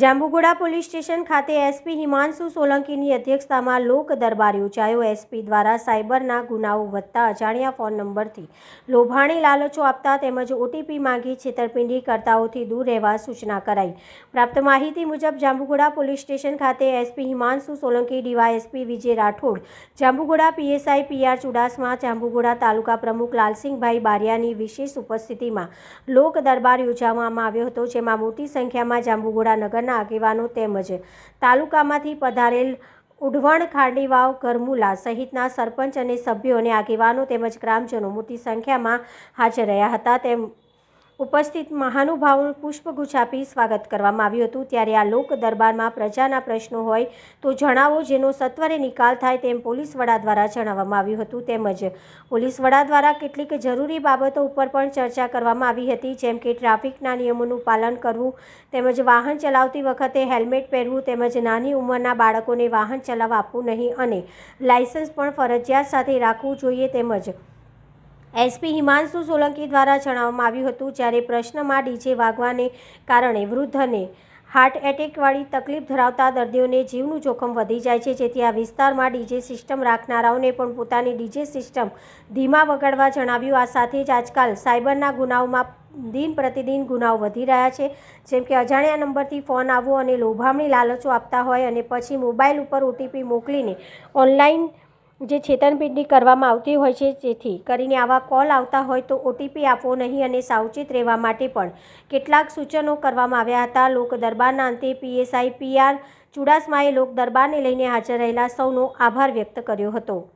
Jambughoda police station ખાતે SP Himanshu સોલંકીની અધ્યક્ષતામાં લોક દરબાર યોજાયો એસપી દ્વારા સાયબરના ગુનાઓ વધતા અજાણ્યા ફોન નંબરથી લોભાણી લાલચો આપતા તેમજ ઓટીપી માંગી છેતરપિંડી કરતાઓથી દૂર રહેવા સૂચના કરાઈ. પ્રાપ્ત માહિતી મુજબ જાંબુગોડા પોલીસ સ્ટેશન ખાતે SP Himanshu Solanki, DYSP Vijay Rathod, Jambughoda PSI P R Chudasama, Jambughoda તાલુકા પ્રમુખ લાલસિંહભાઈ બારિયાની વિશેષ ઉપસ્થિતિમાં લોક દરબાર યોજવામાં આવ્યો હતો, જેમાં મોટી સંખ્યામાં જાંબુઘોડા નગરના આગેવાનો તેમજ તાલુકામાંથી પધારેલ ઉઢવણ ખાંડીવાવ કરમુલા સહિતના સરપંચ અને સભ્યો અને આગેવાનો તેમજ ગ્રામજનો મોટી સંખ્યામાં હાજર રહ્યા હતા. તેમ ઉપસ્થિત મહાનુભાવોનું પુષ્પગુચ્છ આપી સ્વાગત કરવામાં આવ્યું હતું. ત્યારે આ લોક દરબારમાં પ્રજાના પ્રશ્નો હોય તો જણાવો, જેનો સત્વરે નિકાલ થાય તેમ પોલીસ વડા દ્વારા જણાવવામાં આવ્યું હતું. તેમજ પોલીસ વડા દ્વારા કેટલીક જરૂરી બાબતો ઉપર પણ ચર્ચા કરવામાં આવી હતી, જેમ કે ટ્રાફિકના નિયમોનું પાલન કરવું, તેમજ વાહન ચલાવતી વખતે હેલ્મેટ પહેરવું, તેમજ નાની ઉંમરના બાળકોને વાહન ચલાવવા આપવું નહીં અને લાયસન્સ પણ ફરજિયાત સાથે રાખવું જોઈએ, તેમજ એસપી હિમાંશુ સોલંકી દ્વારા જણાવવામાં આવ્યું હતું, જ્યારે પ્રશ્નમાં ડીજે વાગવાને કારણે વૃદ્ધને હાર્ટ એટેકવાળી તકલીફ ધરાવતા દર્દીઓને જીવનું જોખમ વધી જાય છે, જેથી આ વિસ્તારમાં ડીજે સિસ્ટમ રાખનારાઓને પણ પોતાની ડીજે સિસ્ટમ ધીમા વગાડવા જણાવ્યું. આ સાથે જ આજકાલ સાયબરના ગુનાઓમાં દિન પ્રતિદિન ગુનાઓ વધી રહ્યા છે. જેમ કે, અજાણ્યા નંબરથી ફોન આવવો અને લોભામણી લાલચો આપતા હોય અને પછી મોબાઈલ ઉપર ઓટીપી મોકલીને ઓનલાઈન જે છેતરપિંડી કરવામાં આવતી હોય છે, જેથી કરીને આવા કોલ આવતા હોય તો ઓટીપી આપવો નહીં અને સાવચેત રહેવા માટે પણ કેટલાક સૂચનો કરવામાં આવ્યા હતા. લોક દરબારના અંતે પીએસઆઈ પીઆર ચુડાસમાએ લોક દરબારને લઈને હાજર રહેલા સૌનો આભાર વ્યક્ત કર્યો હતો.